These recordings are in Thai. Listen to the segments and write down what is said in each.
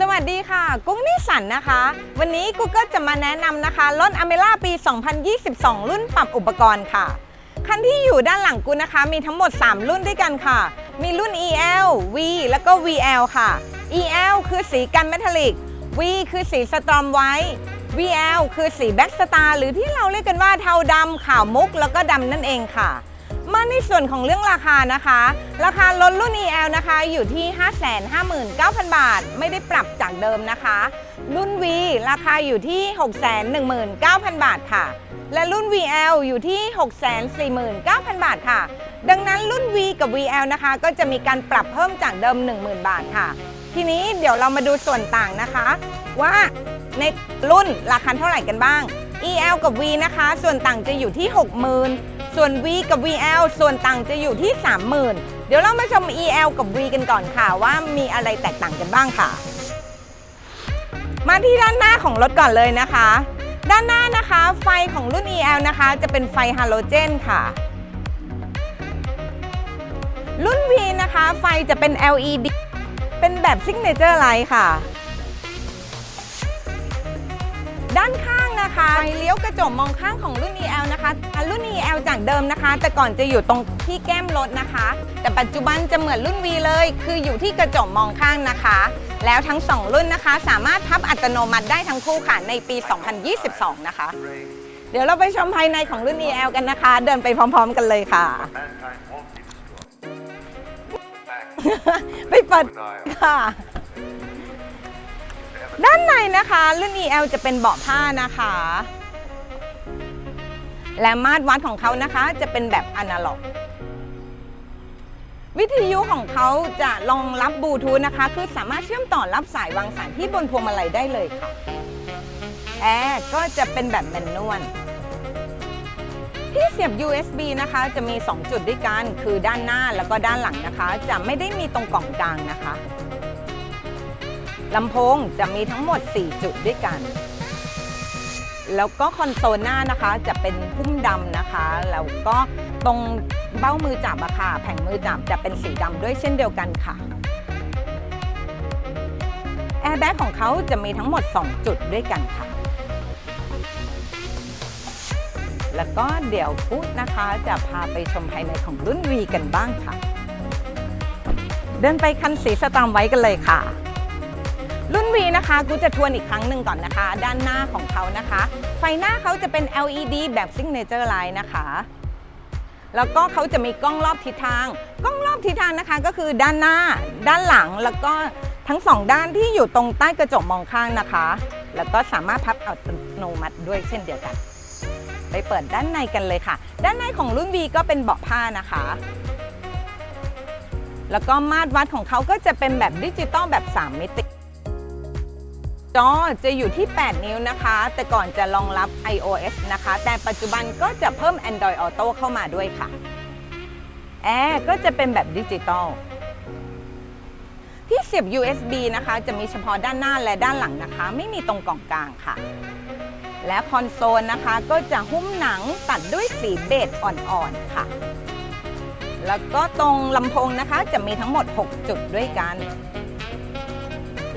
สวัสดีค่ะ กุ้งนิสันนะคะ วันนี้กูก็จะมาแนะนำนะคะรถอเมล่าปี 2022 รุ่นปรับอุปกรณ์ค่ะ คันที่อยู่ด้านหลังกูนะคะ มีทั้งหมด 3 รุ่นด้วยกันค่ะ มีรุ่น EL V แล้วก็ VL ค่ะ EL คือสีกันเมทัลลิก V คือสีสตรอมไวท์ VL คือสีแบ็กสตาร์หรือที่เราเรียกกันว่าเทาดำขาวมุกแล้วก็ดำนั่นเองค่ะ มาในส่วนของเรื่องราคานะคะ ราคารถรุ่น EL นะคะอยู่ที่ 559,000 บาท ไม่ได้ปรับจากเดิมนะคะ รุ่น V ราคาอยู่ที่ 619,000 บาทค่ะ และรุ่น VL อยู่ที่ 649,000 บาทค่ะ ดังนั้นรุ่น V กับ VL นะคะ ก็จะมีการปรับเพิ่มจากเดิม 10,000 บาทค่ะ ทีนี้เดี๋ยวเรามาดูส่วนต่างนะคะ ว่าในรุ่นราคาเท่าไหร่กันบ้าง EL กับ V นะคะ ส่วนต่างจะอยู่ที่ 60,000 ส่วน V กับ VL ส่วนต่างจะอยู่ที่ 30,000 เดี๋ยวเรามาชม EL กับ V กันก่อนค่ะ ว่ามีอะไรแตกต่างกันบ้างค่ะ มาที่ด้านหน้าของรถก่อนเลยนะคะ ด้านหน้านะคะไฟของรุ่น EL นะคะ จะเป็นไฟฮาโลเจนค่ะ รุ่น V นะคะ ไฟจะเป็น LED เป็นแบบซิกเนเจอร์ไลท์ค่ะ ด้านข้างนะคะไฟเลี้ยวกระจกมองข้างของรุ่น EL นะคะอะรุ่น EL จากเดิมนะคะ แต่ก่อนจะอยู่ตรงที่แก้มรถนะคะ แต่ปัจจุบันจะเหมือนรุ่น V เลย คืออยู่ที่กระจกมองข้างนะคะ แล้วทั้ง 2 รุ่นนะคะ สามารถพับอัตโนมัติได้ทั้งคู่ค่ะในปี 2022 นะคะ เดี๋ยวเราไปชมภายในของรุ่น EL กันนะคะ เดินไปพร้อม ๆ กันเลยค่ะ Mankind won't be destroyed. Back ไปเปิดค่ะ ด้านในนะคะรุ่น EL จะเป็นเบาะผ้านะคะ และมาตรวัดของเขานะคะจะเป็นแบบอนาล็อก วิทยุของเขาจะรองรับบลูทูธนะคะ คือสามารถเชื่อมต่อรับสายวางสายที่บนพวงมาลัยได้เลยค่ะ แอร์ก็จะเป็นแบบแมนนวลที่เสียบ USB นะคะ จะมี 2 จุดด้วยกัน คือด้านหน้าแล้วก็ด้านหลังนะคะ จะไม่ได้มีตรงกล่องกลางนะคะ ลำโพงจะมีทั้งหมด 4 จุดด้วยกัน แล้วก็คอนโซลหน้านะคะจะเป็นพุ่มดำนะคะ แล้วก็ตรงเบ้ามือจับอะค่ะ แผงมือจับจะเป็นสีดำด้วยเช่นเดียวกันค่ะ แอร์แบ็กของเขาจะมีทั้งหมด 2 จุดด้วยกันค่ะ แล้วก็เดี๋ยวพุธนะคะจะพาไปชมภายในของรุ่น V กันบ้างค่ะ เดินไปคันสีสตามไว้กันเลยค่ะ รุ่น V นะคะกูจะทวนอีกครั้งหนึ่งก่อนนะคะ ด้านหน้าของเขานะคะ ไฟหน้าเขาจะเป็น LED แบบ Signature Line นะคะแล้วก็เขาจะมีกล้องรอบทิศทาง กล้องรอบทิศทางนะคะ ก็คือด้านหน้า ด้านหลัง แล้วก็ทั้งสองด้านที่อยู่ตรงใต้กระจกมองข้างนะคะ แล้วก็สามารถพับอัตโนมัติด้วยเช่นเดียวกัน ไปเปิดด้านในกันเลยค่ะ ด้านในของรุ่น V ก็เป็นเบาะผ้านะคะ แล้วก็มาตรวัดของเขาก็จะเป็นแบบดิจิตอลแบบ 3 มิติ จอจะอยู่ที่ 8 นิ้วนะคะ แต่ก่อนจะรองรับ iOS นะคะ แต่ปัจจุบันก็จะเพิ่ม Android Auto เข้ามาด้วยค่ะ แอร์ก็จะเป็นแบบดิจิตอลที่เสียบ USB นะคะ จะมีเฉพาะด้านหน้าและด้านหลังนะคะ ไม่มีตรงกล่องกลางค่ะ และคอนโซลนะคะ ก็จะหุ้มหนังตัดด้วยสีเบจอ่อนๆค่ะ แล้วก็ตรงลำโพงนะคะ จะมีทั้งหมด 6 จุดด้วยกัน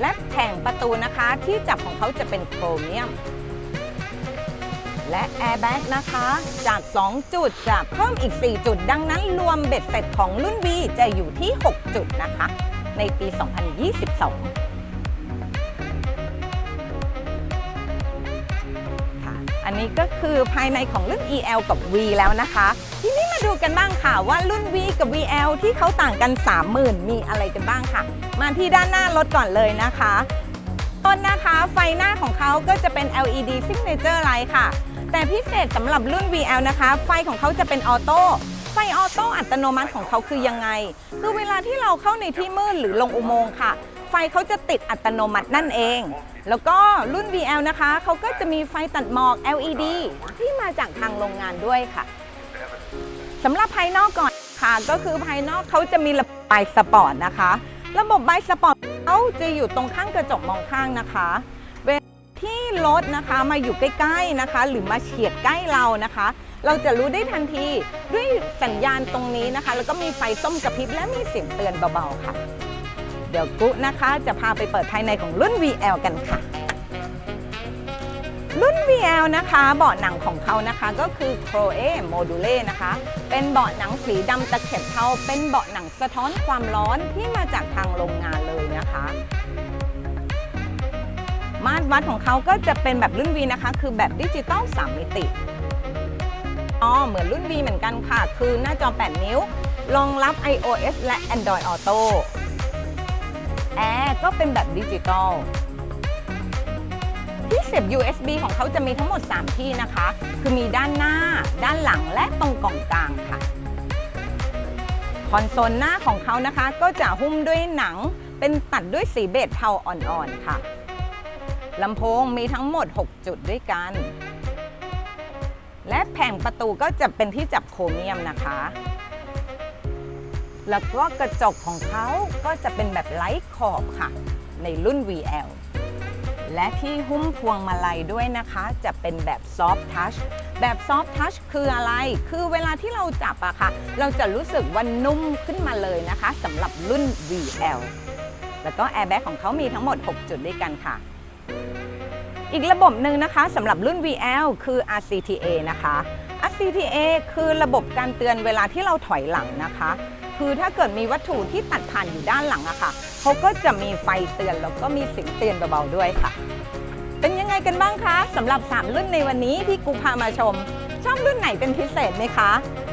และแผงประตูนะคะที่จับของเขาจะเป็นโครเมียม และแอร์แบ็กนะคะจาก 2 จุดจะเพิ่มอีก 4 จุด ดังนั้นรวมเบ็ดเสร็จของรุ่น V จะอยู่ที่ 6 จุดนะคะ ในปี 2022 อันนี้ก็คือภายในของรุ่น EL กับ V แล้วนะคะ ทีนี้มาดูกันบ้างค่ะว่ารุ่น V กับ VL ที่เขาต่างกัน 30,000 มีอะไรกันบ้างค่ะ มาที่ด้านหน้ารถก่อนเลยนะคะ ต้นนะคะไฟหน้าของเขาก็จะเป็น LED Signature Light ค่ะ แต่พิเศษสำหรับรุ่น VL นะคะ ไฟของเขาจะเป็นออโต้ไฟออโต้อัตโนมัติของเขาคือยังไง คือเวลาที่เราเข้าในที่มืดหรือลงอุโมงค์ค่ะ ไฟเขาจะติดอัตโนมัตินั่นเอง แล้วก็รุ่น VL นะคะเขาก็จะมีไฟตัดหมอก LED ที่มาจากทางโรงงานด้วยค่ะสำหรับภายนอกก่อนค่ะ ก็คือภายนอกเขาจะมีระบบไบสปอร์ตนะคะ ระบบไบสปอร์ตเขาจะอยู่ตรงข้างกระจกมองข้างนะคะเวลาที่รถนะคะมาอยู่ใกล้ๆนะคะ หรือมาเฉียดใกล้เรานะคะ เราจะรู้ได้ทันทีด้วยสัญญาณตรงนี้นะคะ แล้วก็มีไฟส้มกระพริบและมีเสียงเตือนเบาๆค่ะ เดี๋ยวกุนะคะจะพาไปเปิดภายในของรุ่น VL กันค่ะ รุ่น VL นะคะเบาะหนังของเขานะคะก็คือ Croe Module นะคะ เป็นเบาะหนังสีดำตะเข็บเทาเป็นเบาะหนังสะท้อนความร้อนที่มาจากทางโรงงานเลยนะคะมาตรวัดของเขาก็จะเป็นแบบรุ่น V นะคะ คือแบบดิจิตอล 3 มิติอ๋อเหมือนรุ่น V เหมือนกันค่ะ คือหน้าจอ 8 นิ้ว รองรับ iOS และ Android Auto แอร์ก็เป็นแบบดิจิตอลที่เสียบ USB ของเขาจะมีทั้งหมด 3 ที่นะคะ คือมีด้านหน้า ด้านหลังและตรงกล่องกลางค่ะ คอนโซลหน้าของเขานะคะ ก็จะหุ้มด้วยหนัง เป็นตัดด้วยสีเบจเทาอ่อนๆค่ะลำโพงมีทั้งหมด 6 จุดด้วยกัน และแผงประตูก็จะเป็นที่จับโครเมียมนะคะ แล้วก็กระจกของเขาก็จะเป็นแบบไร้ขอบค่ะ ในรุ่น VL และที่หุ้มพวงมาลัยด้วยนะคะ จะเป็นแบบซอฟทัชแบบซอฟทัชคืออะไร คือเวลาที่เราจับอะค่ะ เราจะรู้สึกว่านุ่มขึ้นมาเลยนะคะสำหรับรุ่น VL แล้วก็แอร์แบ็กของเขามีทั้งหมด 6 จุดด้วยกันค่ะ อีกระบบหนึ่งนะคะสำหรับรุ่น VL คือ RCTA นะคะ C.T.A. คือระบบการเตือนเวลาที่เราถอยหลังนะคะ คือถ้าเกิดมีวัตถุที่ตัดผ่านอยู่ด้านหลังอะค่ะเขาก็จะมีไฟเตือนแล้วก็มีเสียงเตือนเบาๆด้วยค่ะ เป็นยังไงกันบ้างคะสำหรับ 3 รุ่นในวันนี้ที่กูพามาชม ชอบรุ่นไหนเป็นพิเศษไหมคะ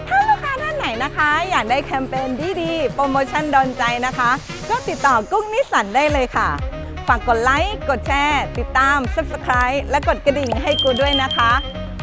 ถ้าลูกค้าท่านไหนนะคะ อยากได้แคมเปญดีๆ โปรโมชั่นดอนใจนะคะ ก็ติดต่อกุ้งนิสสันได้เลยค่ะฝากกดไลค์ กดแชร์ ติดตาม Subscribe และกดกระดิ่งให้กูด้วยนะคะ